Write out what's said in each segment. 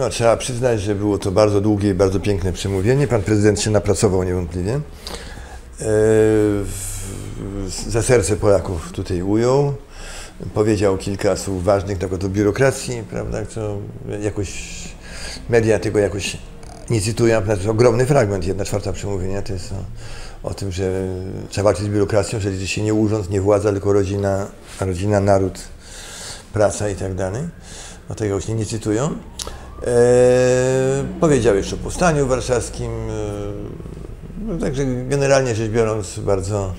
No, trzeba przyznać, że było to bardzo długie i bardzo piękne przemówienie. Pan prezydent się napracował niewątpliwie. E, za serce Polaków tutaj ujął. Powiedział kilka słów ważnych na przykład o biurokracji, prawda, co jakoś media tego jakoś nie cytują. To jest ogromny fragment, jedna czwarta przemówienia, to jest o, o tym, że trzeba walczyć z biurokracją, że liczy się nie urząd, nie władza, tylko rodzina, rodzina naród, praca i tak dalej. No tego już nie, nie cytują. E, powiedział jeszcze o powstaniu warszawskim. E, no, także generalnie rzecz biorąc bardzo,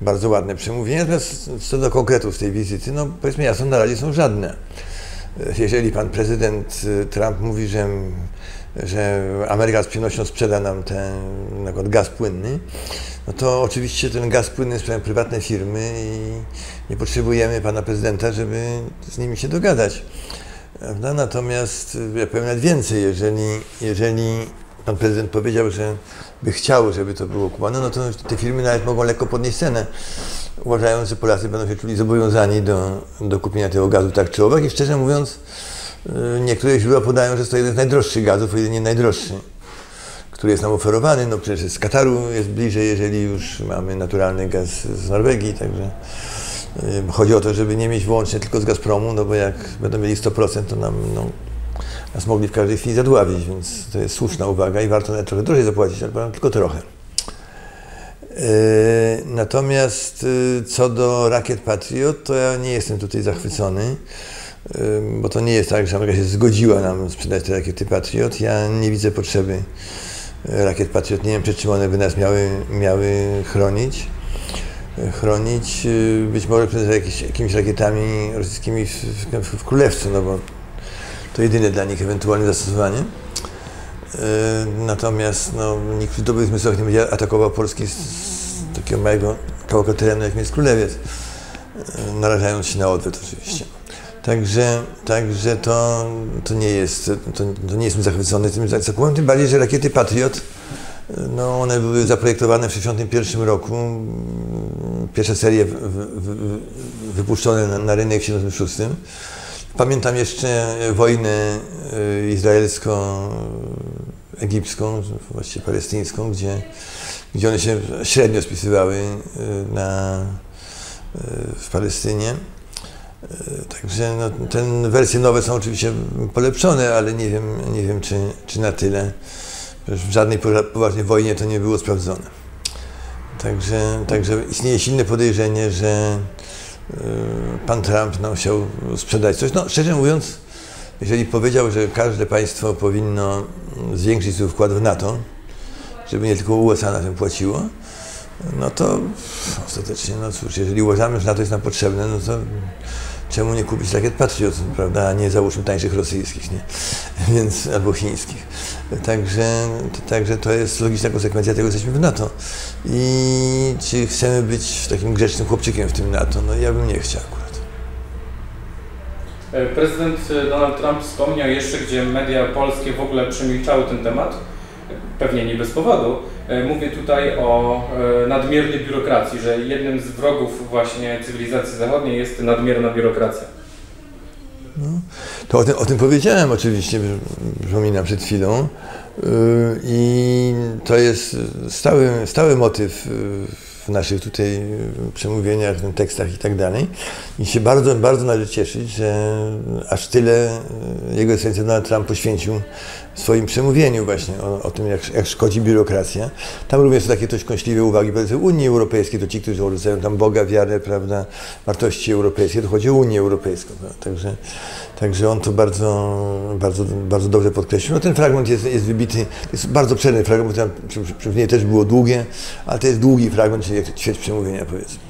bardzo ładne przemówienie. Natomiast co do konkretów tej wizyty, no powiedzmy jasno, na razie są żadne. Jeżeli pan prezydent Trump mówi, że, że Ameryka z przyjemnością sprzeda nam ten na przykład gaz płynny, no to oczywiście ten gaz płynny sprzedają prywatne firmy i nie potrzebujemy pana prezydenta, żeby z nimi się dogadać. Prawda? Natomiast ja powiem nawet więcej, jeżeli, jeżeli pan prezydent powiedział, że by chciał, żeby to było kupowane, no to te firmy nawet mogą lekko podnieść cenę, uważając, że Polacy będą się czuli zobowiązani do, do kupienia tego gazu tak czy owak i szczerze mówiąc, y, niektóre źródła podają, że to jeden z najdroższych gazów, o ile nie najdroższy, który jest nam oferowany, no przecież z Kataru jest bliżej, jeżeli już mamy naturalny gaz z Norwegii, także Chodzi o to, żeby nie mieć wyłącznie tylko z Gazpromu, no bo jak będą mieli 100%, to nam, no, nas mogli w każdej chwili zadławić, więc to jest słuszna uwaga i warto nawet trochę drożej zapłacić, ale tylko trochę. E, natomiast e, co do rakiet Patriot, to ja nie jestem tutaj zachwycony, bo to nie jest tak, że Ameryka się zgodziła nam sprzedać te rakiety Patriot. Ja nie widzę potrzeby rakiet Patriot. Nie wiem, czym one by nas miały, miały chronić chronić y, być może przed jakimiś, jakimiś rakietami rosyjskimi w, w, w, Królewcu, no bo to jedyne dla nich ewentualne zastosowanie. Y, natomiast no, nikt w dobrych zmysłach nie będzie atakował Polski z, z takiego małego kawałka terenu, jakim jest Królewiec, y, narażając się na odwet oczywiście. Także, także to, to nie jest, to, to nie jestem zachwycony tym zakupem, tym bardziej, że rakiety Patriot no, one były zaprojektowane w 1961 roku. Pierwsze serie wypuszczone na, na, rynek w 1976. Pamiętam jeszcze wojnę y, izraelsko-egipską, właściwie palestyńską, gdzie, gdzie one się średnio spisywały y, na, w Palestynie. Także no, te wersje nowe są oczywiście polepszone, ale nie wiem, nie wiem czy, czy na tyle w żadnej poważnej wojnie to nie było sprawdzone. Także, także istnieje silne podejrzenie, że y, pan Trump nam chciał sprzedać coś. No, szczerze mówiąc, jeżeli powiedział, że każde państwo powinno zwiększyć swój wkład w NATO, żeby nie tylko USA na tym płaciło, no to ostatecznie, no cóż, jeżeli uważamy, że NATO jest nam potrzebne, no to czemu nie kupić rakiet Patriot, prawda, a nie załóżmy tańszych rosyjskich, nie? Więc, albo chińskich. Także, także to jest logiczna konsekwencja tego, że jesteśmy w NATO. I czy chcemy być takim grzecznym chłopczykiem w tym NATO? No ja bym nie chciał akurat. E, prezydent Donald Trump wspomniał jeszcze, gdzie media polskie w ogóle przemilczały ten temat, pewnie nie bez powodu. E, mówię tutaj o e, nadmiernej biurokracji, że jednym z wrogów właśnie cywilizacji zachodniej jest nadmierna biurokracja. No, to o tym, o tym powiedziałem oczywiście, przypominam przed chwilą. Y, I to jest stały, stały motyw w naszych tutaj przemówieniach, tekstach i tak dalej. I się bardzo, bardzo należy cieszyć, że aż tyle jego ekscelencja Donald Trump poświęcił w swoim przemówieniu właśnie o, o tym, jak, jak, szkodzi biurokracja. Tam również są takie dość kąśliwe uwagi wobec Unii Europejskiej, to ci, którzy odrzucają tam Boga, wiarę, prawda, wartości europejskie, to chodzi o Unię Europejską. Także, także on to bardzo, bardzo, bardzo dobrze podkreślił. No ten fragment jest, jest wybity, jest bardzo przedni fragment, tam przemówienie też było długie, ale to jest długi fragment, czyli jak ćwierć przemówienia powiedzmy.